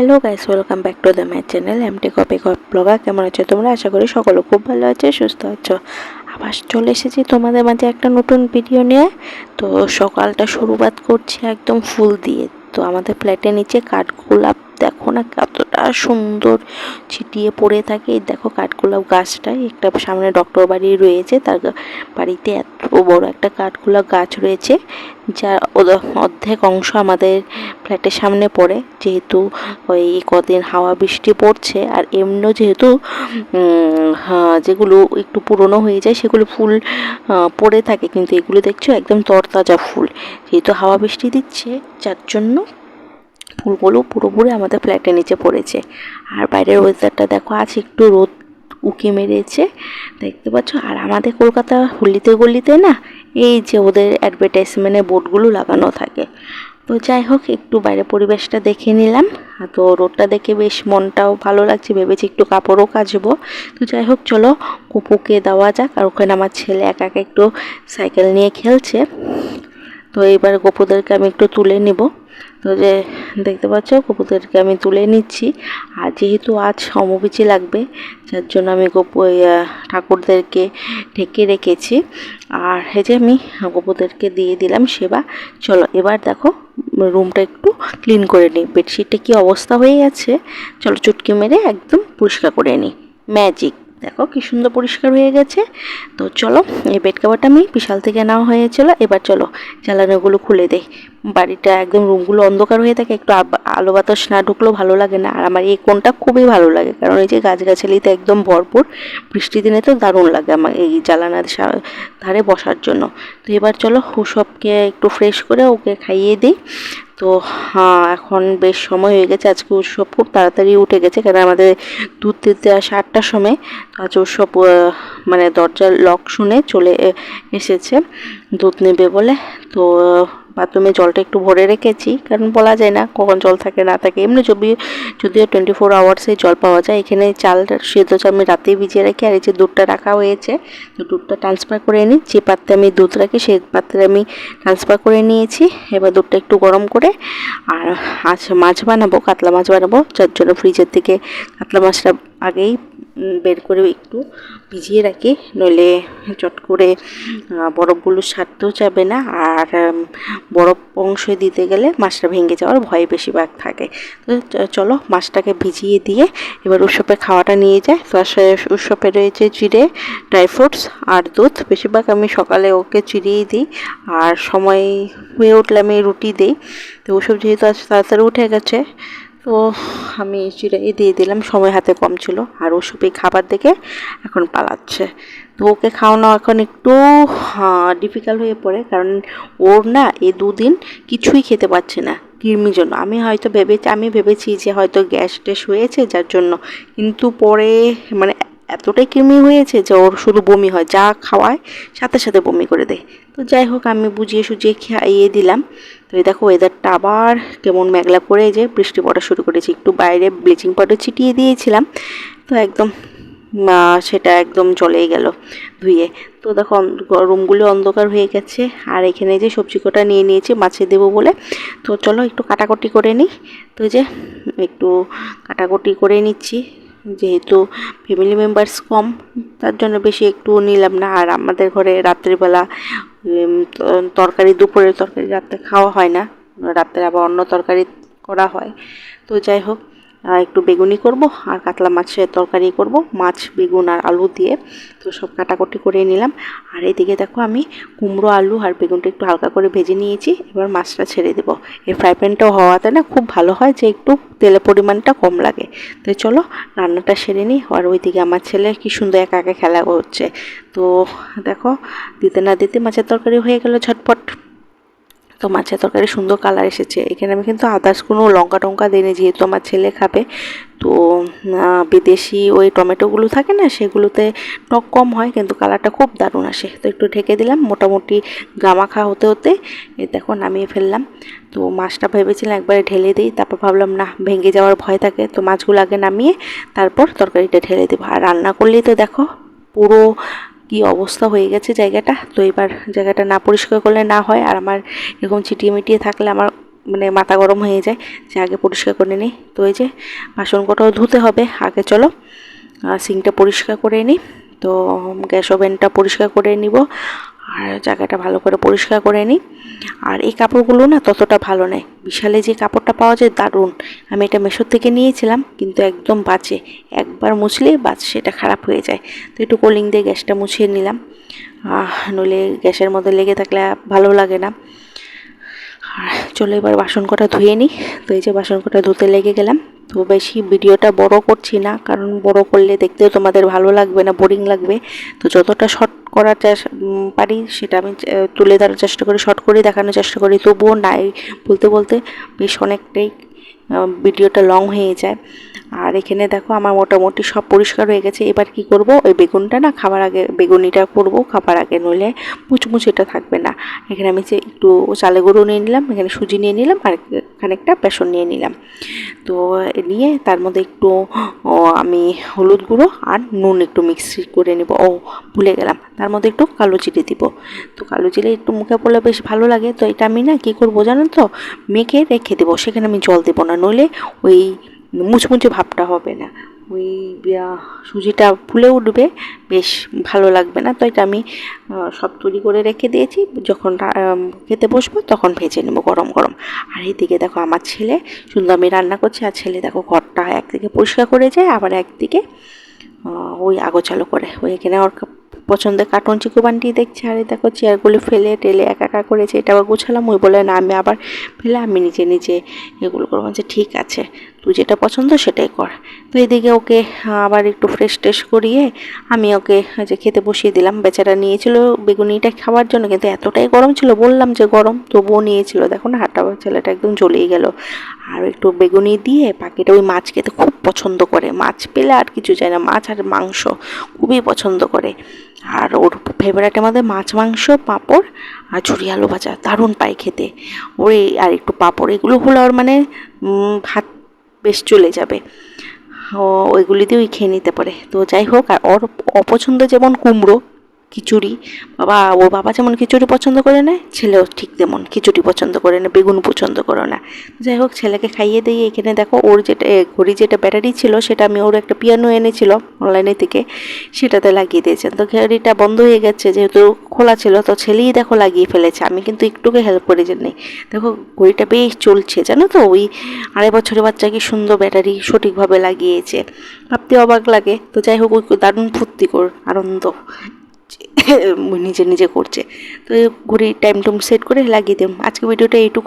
Hello guys, welcome back to the my channel MT copy cop blogger. কেমন আছো তোমরা? আশা করি সকলে খুব ভালো আছে, সুস্থ আছো। আবার চলে এসেছি তোমাদের মাঝে একটা নতুন ভিডিও নিয়ে। তো সকালটা শুরুবাত করছি একদম ফুল দিয়ে। তো আমাদের ফ্ল্যাটের নিচে কাঠগোলাপ দেখো না কতটা সুন্দর ছিটিয়ে পড়ে থাকে। দেখো কাঠগোলাপ গাছটাই একটা সামনে ডক্টর বাড়ি রয়েছে। তার বাড়িতে এত বড় একটা কাঠগোলাপ গাছ রয়েছে, যার অর্ধেক অংশ আমাদের ফ্ল্যাটের সামনে পড়ে। যেহেতু ওই কদিন হাওয়া বৃষ্টি পড়ছে, আর এমনিও যেহেতু যেগুলো একটু পুরনো হয়ে যায়, সেগুলো ফুল পড়ে থাকে। কিন্তু এগুলো দেখছ? একদম তরতাজা ফুল। যেহেতু হাওয়া বৃষ্টি দিচ্ছে, যার জন্য ফুলগুলো পুরোপুরি আমাদের ফ্ল্যাটের নিচে পড়েছে। আর বাইরের ওয়েদারটা দেখো, আজ একটু রোদ উকি মেরেছে, দেখতে পাচ্ছ? আর আমাদের কলকাতা হুল্লিতে গল্লিতে না, এই যে ওদের অ্যাডভার্টাইজমেন্টের বোর্ডগুলো লাগানো থাকে। তো যাই হোক, একটু বাইরে পরিবেশটা দেখে নিলাম। তো রোদটা দেখে বেশ মনটাও ভালো লাগছে, ভেবেছি একটু কাপড়ও কাচবো। তো যাই হোক, চলো কুপুকে দেওয়া যাক। আর ওখানে আমার ছেলে একা একা একটু সাইকেল নিয়ে খেলছে। তো এবার গোপুদেরকে আমি একটু তুলে নিব। তো যে দেখতে পাচ্ছ গোপুদেরকে আমি তুলে নিচ্ছি। আর যেহেতু আজ সমবিচি লাগবে যার জন্য আমি আহ, ঠাকুরদেরকে ঢেকে রেখেছি। আর এই যে আমি গোপুদেরকে দিয়ে দিলাম সেবা চলো এবার দেখো রুমটা একটু ক্লিন করে নিই। বেডশিটটা কি অবস্থা হয়ে গেছে চলো চুটকি মেরে একদম পরিষ্কার করে নিই। ম্যাজিক। দেখো কি সুন্দর পরিষ্কার হয়ে গেছে। তো চলো, এই বেড কাভারটা আমি বিশাল থেকে নেওয়া হয়েছিল, এবার চলো জ্বালানোগুলো খুলে দেই। বাড়িটা একদম রুমগুলো অন্ধকার হয়ে থাকে, একটু আলো বাতাস না ঢুকলেও ভালো লাগে না। আর আমার এই কোণটা খুবই ভালো লাগে, কারণ এই যে গাছগাছালিতে একদম ভরপুর বৃষ্টি দিনে তো দারুণ লাগে আমার এই জ্বালানার ধারে বসার জন্য। তো এবার চলো সবকে একটু ফ্রেশ করে ওকে খাইয়ে দিই। তো হ্যাঁ এখন বেশ সময় হয়ে গেছে। আজকে উৎসব খুব তাড়াতাড়ি উঠে গেছে কারণ আমাদের দুধ দিতে আসে আটটার সময় তো আজ উৎসব মানে দরজার লক শুনে চলে এসেছে। দুধ নেবে বলে। তো বাথরুমে জলটা একটু ভরে রেখেছি, কারণ বলা যায় না কখন জল থাকে না থাকে। এমনি যদি, যদিও টোয়েন্টি ফোর আওয়ার্সে জল পাওয়া যায়, এখানে চালটা সেদ্ধ চাল আমি রাতেই ভিজিয়ে রাখি, আর এই যে দুধটা রাখা হয়েছে, তো দুধটা ট্রান্সফার করে নিই। যে পাত্রে আমি দুধ রাখি সেই পাত্রে আমি ট্রান্সফার করে নিয়েছি। এবার দুধটা একটু গরম করে, আর আজ মাছ বানাবো, কাতলা মাছ বানাবো, যার জন্য ফ্রিজের থেকে কাতলা মাছটা আগেই বের করে একটু ভিজিয়ে রাখি, নইলে চট করে বরফগুলো ছাড়তেও যাবে না। আর বরফ অংশ দিতে গেলে মাছটা ভেঙে যাওয়ার ভয় বেশিরভাগ থাকে। তো চলো মাছটাকে ভিজিয়ে দিয়ে এবার উৎসবে খাওয়াটা নিয়ে যায় উৎসবে রয়েছে চিড়ে ড্রাই ফ্রুটস আর দুধ। বেশিরভাগ আমি সকালে ওকে চিড়িয়ে দিই আর সময় হয়ে উঠলে আমি রুটি দিই। তো ওসব যেহেতু আজ তাড়াতাড়ি উঠে গেছে তো আমি চিড়াই দিয়ে দিলাম, সময় হাতে কম ছিল। আর ও সুপি খাবার দেখে এখন পালাচ্ছে। তো ওকে খাওয়ানো এখন একটু ডিফিকাল্ট হয়ে পড়ে, কারণ ওর না এই দুদিন কিছুই খেতে পারছে না, কৃমির জন্য। আমি হয়তো ভেবেছি, আমি ভেবেছি যে হয়তো গ্যাস টেস হয়েছে যার জন্য। কিন্তু পরে মানে এতটাই কৃমি হয়েছে যে ওর শুধু বমি হয়, যা খাওয়ায় সাথে সাথে বমি করে দেয়। তো যাই হোক, আমি বুঝিয়ে সুঝিয়ে খাইয়ে দিলাম। তো এই দেখো ওয়েদারটা আবার কেমন মেঘলা করে যে বৃষ্টি পড়া শুরু করেছে। একটু বাইরে ব্লিচিং পাউডার ছিটিয়ে দিয়েছিলাম। তো একদম সেটা একদম চলেই গেল ধুয়ে। তো দেখো রুমগুলো অন্ধকার হয়ে গেছে। আর এখানে যে সবজি কটা নিয়ে নিয়েছি, মাছে দেবো বলে। তো চলো, একটু কাটাকুটি করে নিই। তো যে, একটু কাটাকুটি করে নিচ্ছি। যেহেতু ফ্যামিলি মেম্বার্স কম, তার জন্য বেশি একটু নিলাম না। আর আমাদের ঘরে রাত্রিবেলা তরকারি, দুপুরের তরকারি রাত্রে খাওয়া হয় না। রাত্রে আবার অন্য তরকারি করা হয়। তো যাই হোক একটু বেগুনি করব আর কাতলা মাছের তরকারি করব, মাছ, বেগুন আর আলু দিয়ে। তো সব কাটাকুটি করে নিলাম। আর এদিকে দেখো আমি কুমড়ো, আলু আর বেগুনটা একটু হালকা করে ভেজে নিয়েছি। এবার মাছটা ছেড়ে দেবো। এই ফ্রাই প্যানটাও হওয়াতে না খুব ভালো হয় যে একটু তেলের পরিমাণটা কম লাগে। তো চলো, রান্নাটা সেরে নিই। আর ওইদিকে আমার ছেলে কি সুন্দর একা একা খেলা করছে। তো দেখো, দিতে না দিতে মাছের তরকারি হয়ে গেল ঝটপট। তো মাছের তরকারি সুন্দর কালার এসেছে। এখানে আমি কিন্তু আদার্স কোনো লঙ্কা টঙ্কা দিইনি, যেহেতু আমার ছেলে খাবে। তো বিদেশি ওই টমেটোগুলো থাকে না, সেগুলোতে টক কম হয়, কিন্তু কালারটা খুব দারুণ আসে। তো একটু ঢেকে দিলাম, মোটামুটি গামাখা হতে হতে। এ দেখো, নামিয়ে ফেললাম। তো মাছটা ভেবেছিলাম একবারে ঢেলে দিই, তারপর ভাবলাম না ভেঙে যাওয়ার ভয় থাকে। তো মাছগুলো আগে নামিয়ে, তারপর তরকারিটা ঢেলে দেবো। আর রান্না করলেই তো দেখো, পুরো কি অবস্থা হয়ে গেছে জায়গাটা? তো এবার জায়গাটা না পরিষ্কার করলে না হয়, আর আমার এরকম চিটিয়ে মিটিয়ে থাকলে আমার মানে মাথা গরম হয়ে যায়, যে আগে পরিষ্কার করে নিই। তো এই যে বাসন কটাও ধুতে হবে, আগে চলো। সিঙ্কটা পরিষ্কার করে নিই। তো গ্যাস ওভেনটা পরিষ্কার করে নিব। আর জায়গাটা ভালো করে পরিষ্কার করে নিই। আর এই কাপড়গুলো না ততটা ভালো নয়। বিশালে যে কাপড়টা পাওয়া যায় দারুণ। আমি এটা মেশোর থেকে নিয়েছিলাম, কিন্তু একদম বাজে। একবার মুছলে বাজ সেটা খারাপ হয়ে যায়। তো একটু কোলিং দিয়ে গ্যাসটা মুছিয়ে নিলাম। নইলে গ্যাসের মধ্যে লেগে থাকলে ভালো লাগে না। আর চলো এবার বাসন কটা ধুয়ে নিই। তো এই যে বাসন কটা ধুতে লেগে গেলাম। তো বেশি ভিডিওটা বড় করছি না, কারণ বড় করলে দেখতেও তোমাদের ভালো লাগবে না বোরিং লাগবে। তো যতটা শর্ট করার পারি সেটা আমি তুলে ধরার চেষ্টা করি শর্ট করে দেখানোর চেষ্টা করি। তবুও নাই, বলতে বলতে বেশ অনেকটাই ভিডিওটা লং হয়ে যায়। আর এখানে দেখো আমার মোটামুটি সব পরিষ্কার হয়ে গেছে। এবার কি করব? ওই বেগুনটা না খাবার আগে, বেগুনিটা করব খাবার আগে, নইলে মুচমুচেটা থাকবে না। এখানে আমি যে একটু চালে গুঁড়ো নিয়ে নিলাম, এখানে সুজি নিয়ে নিলাম, আর খানিকটা বেসন নিয়ে নিলাম। তো নিয়ে তার মধ্যে একটু আমি হলুদ গুঁড়ো আর নুন একটু মিক্সি করে নেব। ও, ভুলে গেলাম। তার মধ্যে একটু কালো জিরে দিব। তো কালো জিরে একটু মুখে পড়লে বেশ ভালো লাগে। তো এটা আমি না কী করব জানো তো? মেখে রেখে দেবো। সেখানে আমি জল দেবো না, নইলে ওই মুচমুচে ভাবটা হবে না। ওই সুজিটা ফুলে উঠবে, বেশ ভালো লাগবে না। তো এটা আমি সব তৈরি করে রেখে দিয়েছি। যখন খেতে বসবো তখন ভেজে নেব গরম গরম। আর এইদিকে দেখো আমার ছেলে সুন্দর আমি রান্না করছি, আর ছেলে দেখো ঘরটা একদিকে পরিষ্কার করে যায়, আবার একদিকে ওই আগোচালো করে। ওই এখানে ওর পছন্দের কার্টুন চিকু বান্টি দেখছে, আরে দেখো চেয়ারগুলো ফেলে টেলে একা একা করেছে, এটা আবার গোছালাম, ওই বলে না, আমি আবার ফেলে, আমি নিজে নিজে এগুলো করব। যে ঠিক আছে, তুই যেটা পছন্দ সেটাই কর। তো এদিকে ওকে আবার একটু ফ্রেশ ট্রেশ করিয়ে আমি ওকে যে খেতে বসিয়ে দিলাম, বেচারা নিয়েছিল বেগুনিটা খাওয়ার জন্য, কিন্তু এতটাই গরম ছিল, বললাম যে গরম, তবুও নিয়েছিল। দেখো না হাঁটা ছেলেটা একদম জ্বলেই গেল। আর একটু বেগুনি দিয়ে পাখিটা ওই মাছ খেতে খুব পছন্দ করে। মাছ পেলে আর কিছু চায় না, মাছ আর মাংস খুবই পছন্দ করে। আর ওর ফেভারিটের আমাদের মাছ, মাংস, পাঁপড় আর ঝুরি আলু ভাজা, দারুণ পায় খেতে। ওর, আর একটু পাঁপড়, এগুলো হলো ওর মানে ভাত বেশ চলে যাবে। ওইগুলি দিয়েই খেয়ে নিতে পারে। তো যাই হোক, আর ওর অপছন্দ যেমন কুমড়ো, খিচুড়ি, বাবা, ও বাবা যেমন খিচুড়ি পছন্দ করে না ছেলেও ঠিক তেমন খিচুড়ি পছন্দ করে না বেগুন পছন্দ করে না যাই হোক, ছেলেকে খাইয়ে দিয়ে এখানে দেখো, ওর যেটা ঘড়ি যেটা ব্যাটারি ছিল, সেটা আমি, ওর একটা পিয়ানো এনেছিল অনলাইনে থেকে, সেটাতে লাগিয়ে দিয়েছেন তো ঘড়িটা বন্ধ হয়ে গেছে, যেহেতু খোলা ছিল, তো ছেলেই দেখো লাগিয়ে ফেলেছে। আমি কিন্তু একটুকে হেল্প করে নেই দেখো, ঘড়িটা বেশ চলছে, জানো তো? ওই আড়াই বছরের বাচ্চা কি সুন্দর ব্যাটারি সঠিকভাবে লাগিয়েছে। ভাবতে অবাক লাগে। তো যাই হোক, ওই দারুণ ফুর্তি কর আনন্দ নিজে নিজে করছে। তো ঘড়ির টাইম টুম সেট করে লাগিয়ে দিলাম আজকে ভিডিওটা এইটুকু।